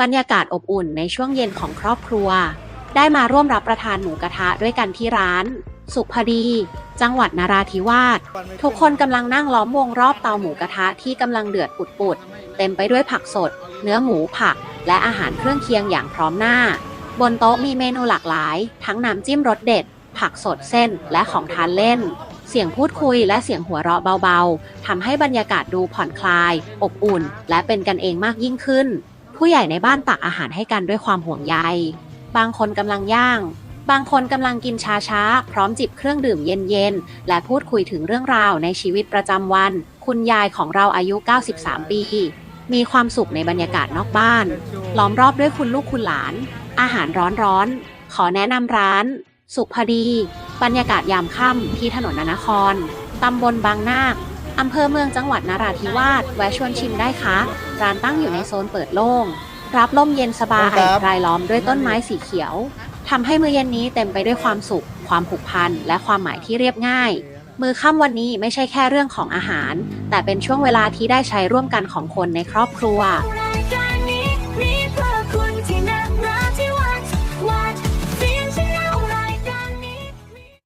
บรรยากาศอบอุ่นในช่วงเย็นของครอบครัว ได้มาร่วมรับประทานหมูกระทะด้วยกันที่ร้าน สุขพดี จังหวัดนาราธิวาส ทุกคนกำลังนั่งล้อมวงรอบเตาหมูกระทะที่กำลังเดือดปุดๆ เต็มไปด้วยผักสด เนื้อหมูผัก และอาหารเครื่องเคียงอย่างพร้อมหน้า บนโต๊ะมีเมนูหลากหลาย ทั้งน้ำจิ้มรสเด็ด ผักสดเส้นและของทานเล่นเสียงพูดคุยและเสียงหัวเราะเบาๆ ทำให้บรรยากาศดูผ่อนคลาย อบอุ่น และเป็นกันเองมากยิ่งขึ้น ผู้ใหญ่ในบ้านตักอาหารให้กันด้วยความห่วงใย บางคนกำลังย่าง บางคนกำลังกินชาช้า พร้อมจิบเครื่องดื่มเย็นๆ และพูดคุยถึงเรื่องราวในชีวิตประจำวัน คุณยายของเราอายุ 93 ปี มีความสุขในบรรยากาศนอกบ้าน ล้อมรอบด้วยคุณลูกคุณหลาน อาหารร้อนๆ ขอแนะนำร้าน สุขพดี บรรยากาศยามค่ำที่ถนนนนคร ตำบลบางนาค อำเภอเมืองจังหวัดนราธิวาสแวะชวนชิมได้ค่ะร้านตั้งอยู่ในโซนเปิดโล่ง รับลมเย็นสบายครับรายล้อมด้วยต้นไม้สีเขียวทำให้มื้อเย็นนี้เต็มไปด้วยความสุข ความผูกพัน และความหมายที่เรียบง่าย มือค่ำวันนี้ไม่ใช่แค่เรื่องของอาหาร แต่เป็นช่วงเวลาที่ได้ใช้ร่วมกันของคนในครอบครัวรายก